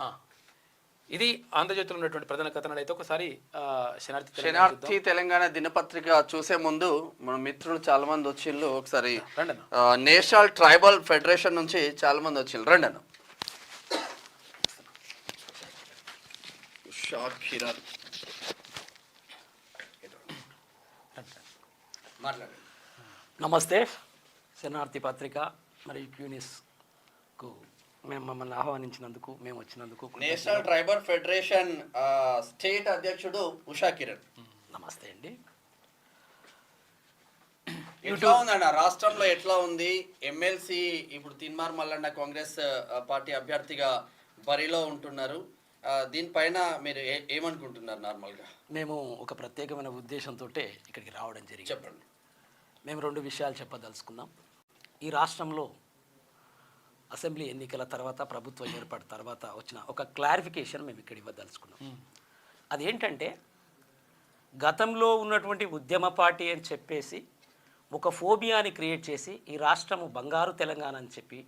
ఆ. ఇది ఆంధ్రజ్యోతిలో ఉన్నటువంటి ప్రధాన కథనాలు అయితే ఒకసారి శనార్థి తెలంగాణ శనార్థి తెలంగాణ దినపత్రిక చూసే ముందు మన మిత్రులు చాలా మంది వచ్చిండ్రు ఒకసారి నేషనల్ ట్రైబల్ ఫెడరేషన్ నుంచి చాలా మంది వచ్చిండ్రు రండి అన్న షాకిరాన్. మాట్లాడండి నమస్తే శరణార్థి పత్రిక మరియు క్యూనిస్కు. మేము మమ్మల్ని ఆహ్వానించినందుకు మేము వచ్చినందుకు నేషనల్ ట్రైబల్ ఫెడరేషన్ స్టేట్ అధ్యక్షుడు ఉషా కిరణ్. నమస్తే అండి. ఎట్లా ఉందన్న? రాష్ట్రంలో ఎట్లా ఉంది? ఎమ్మెల్సీ ఇప్పుడు తిన్మార్ మల్లన్న కాంగ్రెస్ పార్టీ అభ్యర్థిగా బరిలో ఉంటున్నారు. దీనిపైన మీరు ఏమనుకుంటున్నారు నార్మల్గా? మేము ఒక ప్రత్యేకమైన ఉద్దేశంతో ఇక్కడికి రావడం జరిగింది. చెప్పండి. మేము రెండు విషయాలు చెప్పదలుచుకున్నాం. ఈ రాష్ట్రంలో అసెంబ్లీ ఎన్నికల తర్వాత ప్రభుత్వ ఏర్పాటు తర్వాత వచ్చిన ఒక క్లారిఫికేషన్ మేము ఇక్కడ ఇవ్వదలుచుకున్నాం. అదేంటంటే గతంలో ఉన్నటువంటి ఉద్యమ పార్టీ అని చెప్పేసి ఒక ఫోబియాని క్రియేట్ చేసి ఈ రాష్ట్రము బంగారు తెలంగాణ అని చెప్పి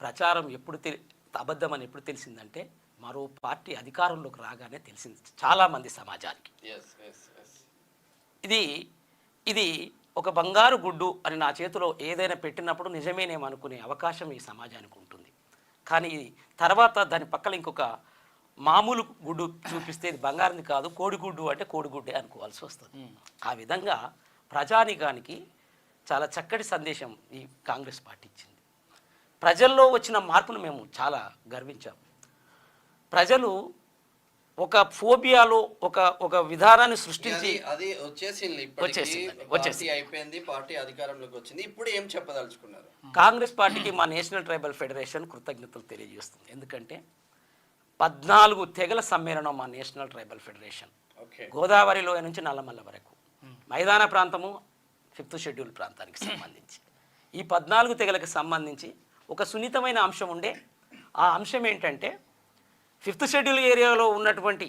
ప్రచారం ఎప్పుడు తెలి అబద్ధమని ఎప్పుడు తెలిసిందంటే మరో పార్టీ అధికారంలోకి రాగానే తెలిసింది. చాలామంది సమాజానికి. ఇది ఇది ఒక బంగారు గుడ్డు అని నా చేతిలో ఏదైనా పెట్టినప్పుడు నిజమేనేమో అనుకునే అవకాశం ఈ సమాజానికి ఉంటుంది. కానీ తర్వాత దాని పక్కన ఇంకొక మామూలు గుడ్డు చూపిస్తే ఇది బంగారంది కాదు కోడిగుడ్డు అంటే కోడిగుడ్డే అనుకోవాల్సి వస్తుంది. ఆ విధంగా ప్రజానికానికి చాలా చక్కటి సందేశం ఈ కాంగ్రెస్ పార్టీ ఇచ్చింది. ప్రజల్లో వచ్చిన మార్పును మేము చాలా గర్వించాం. ప్రజలు ఒక ఫోబియాలో ఒక ఒక విధానాన్ని సృష్టించి అది- వచ్చేసింది వచ్చేసింది. అయిపోయింది పార్టీ అధికారంలోకి వచ్చింది. ఇప్పుడు ఏం చెప్పదలుచుకున్నారు? కాంగ్రెస్ పార్టీకి మా నేషనల్ ట్రైబల్ ఫెడరేషన్ కృతజ్ఞతలు తెలియజేస్తుంది. ఎందుకంటే పద్నాలుగు తెగల సమ్మేళనం మా నేషనల్ ట్రైబల్ ఫెడరేషన్. ఓకే. గోదావరిలో నుంచి నల్లమల్ల వరకు. మైదాన ప్రాంతము ఫిఫ్త్ షెడ్యూల్ ప్రాంతానికి సంబంధించి. ఈ పద్నాలుగు తెగలకు సంబంధించి ఒక సున్నితమైన అంశం ఉండే. ఆ అంశం ఏంటంటే ఫిఫ్త్ షెడ్యూల్ ఏరియాలో ఉన్నటువంటి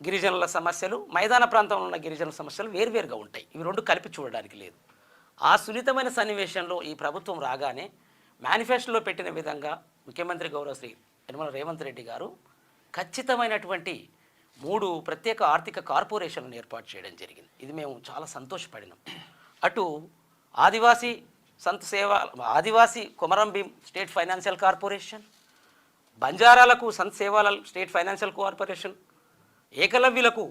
గిరిజనుల సమస్యలు మైదాన ప్రాంతంలో ఉన్న గిరిజనుల సమస్యలు వేర్వేరుగా ఉంటాయి. ఇవి రెండు కలిపి చూడడానికి లేదు. ఆ సున్నితమైన సన్నివేశంలో ఈ ప్రభుత్వం రాగానే మేనిఫెస్టోలో పెట్టిన విధంగా ముఖ్యమంత్రి గౌరవ శ్రీ యనమల రేవంత్ రెడ్డి గారు ఖచ్చితమైనటువంటి మూడు ప్రత్యేక ఆర్థిక కార్పొరేషన్లను ఏర్పాటు చేయడం జరిగింది. ఇది మేము చాలా సంతోషపడినాం. అటు ఆదివాసీ సంత సేవ Adivasi Komaram Bheem state financial corporation బంజారాలకు సంత్ స్టేట్ ఫైనాన్షియల్ కార్పొరేషన్ ఏకలవ్యులకు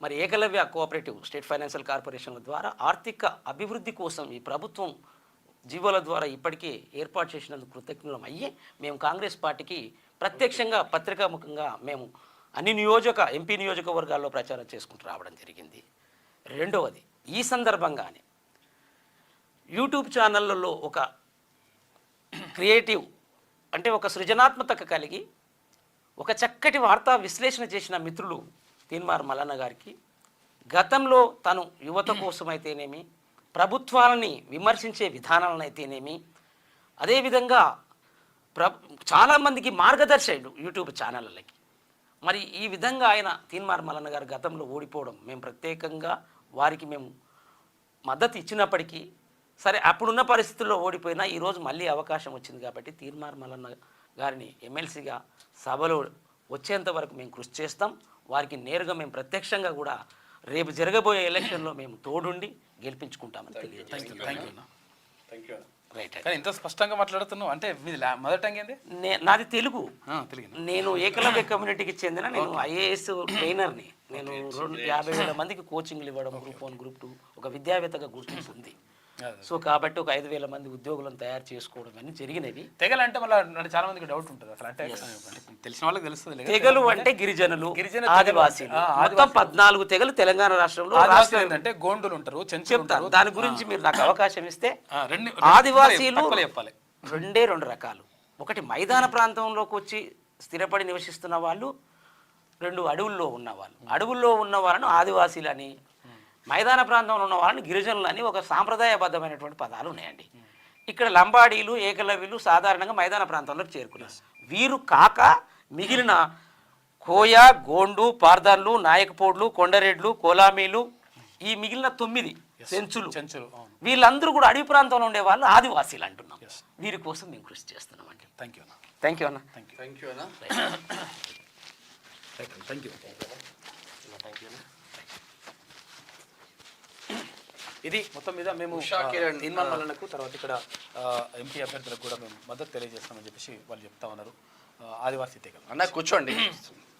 మరి ఏకలవ్య కోఆపరేటివ్ స్టేట్ ఫైనాన్షియల్ కార్పొరేషన్ల ద్వారా ఆర్థిక అభివృద్ధి కోసం ఈ ప్రభుత్వం జీవోల ద్వారా ఇప్పటికే ఏర్పాటు చేసినందుకు కృతజ్ఞులం అయ్యి మేము కాంగ్రెస్ పార్టీకి ప్రత్యక్షంగా పత్రికాముఖంగా మేము అన్ని నియోజక ఎంపీ నియోజకవర్గాల్లో ప్రచారం చేసుకుంటూ రావడం జరిగింది. రెండవది ఈ సందర్భంగానే యూట్యూబ్ ఛానళ్ళల్లో ఒక క్రియేటివ్ అంటే ఒక సృజనాత్మకత కలిగి ఒక చక్కటి వార్తా విశ్లేషణ చేసిన మిత్రులు తీన్మార్ మల్లన్న గారికి గతంలో తను యువత కోసమైతేనేమి ప్రభుత్వాలని విమర్శించే విధానాలనైతేనేమి అదేవిధంగా ప్ర చాలామందికి మార్గదర్శకుడు యూట్యూబ్ ఛానళ్ళకి. మరి ఈ విధంగా ఆయన తీన్మార్ మల్లన్న గారు గతంలో ఓడిపోవడం మేము ప్రత్యేకంగా వారికి మేము మద్దతు ఇచ్చినప్పటికీ సరే అప్పుడున్న పరిస్థితుల్లో ఓడిపోయినా ఈరోజు మళ్ళీ అవకాశం వచ్చింది కాబట్టి తీర్మార్ మల్లన్న గారిని ఎమ్మెల్సీగా సభలో వచ్చేంత వరకు మేము కృషి చేస్తాం. వారికి నేరుగా మేము ప్రత్యక్షంగా కూడా రేపు జరగబోయే ఎలక్షన్లో మేము తోడుండి గెలిపించుకుంటామని కానీ ఇంత స్పష్టంగా మాట్లాడుతున్నావు అంటే మీది మొదటి నాది తెలుగు. నేను ఏకలవ్య కమ్యూనిటీకి చెందిన నేను ఐఏఎస్ ట్రైనర్ని. నేను రెండు యాభై వేల మందికి కోచింగ్లు ఇవ్వడం గ్రూప్ వన్ గ్రూప్ టూ ఒక విద్యావేత్తగా గుర్తింపు ఉంది. సో కాబట్టి ఒక ఐదు వేల మంది ఉద్యోగులను తయారు చేసుకోవడం అన్ని జరిగినవి మళ్ళీ అంటే చాలా మందికి డౌట్ ఉంటుంది అసలు. అంటే అంటే తెలిసిన వాళ్ళకి తెలుస్తుంది తెగలు అంటే గిరిజనులు గిరిజన తెగలు ఆదివాసీలు. మొత్తం పద్నాలుగు తెగలు తెలంగాణ రాష్ట్రంలో రాష్ట్రం ఏంటంటే గోండులు ఉంటారు ఉంటారు. దాని గురించి మీరు నాకు అవకాశం ఇస్తే రెండు ఆదివాసీలు చెప్పాలి. రెండే రెండు రకాలు. ఒకటి మైదాన ప్రాంతంలోకి వచ్చి స్థిరపడి నివసిస్తున్న వాళ్ళు రెండు అడవుల్లో ఉన్నవాళ్ళు అడవుల్లో ఉన్న వాళ్ళను ఆదివాసీలు అని మైదాన ప్రాంతంలో ఉన్న వాళ్ళని గిరిజనులు అని ఒక సాంప్రదాయబద్ధమైనటువంటి పదాలు ఉన్నాయండి. ఇక్కడ లంబాడీలు ఏకలవ్యులు సాధారణంగా మైదాన ప్రాంతంలోకి చేరుకున్నారు. వీరు కాక మిగిలిన కోయ గోండు పార్దాన్లు నాయకపోడ్లు కొండరెడ్లు కోలామీలు ఈ మిగిలిన తొమ్మిది సెంచులు చెంచులు. వీళ్ళందరూ కూడా అడవి ప్రాంతంలో ఉండే వాళ్ళు ఆదివాసీలు అంటున్నాం. వీరి కోసం మేము కృషి చేస్తున్నాం అండి థ్యాంక్ యూ అన్న. థ్యాంక్ యూ అన్న. థ్యాంక్ యూ థ్యాంక్ యూ అన్న. థ్యాంక్ యూ ఇది మొత్తం మీద మేము మల్లన్నకు తర్వాత ఇక్కడ ఎంపీ అభ్యర్థులకు కూడా మేము మద్దతు తెలియజేస్తామని చెప్పేసి వాళ్ళు చెప్తా ఉన్నారు. ఆదివాసీ తెగలు. అన్న కూర్చోండి.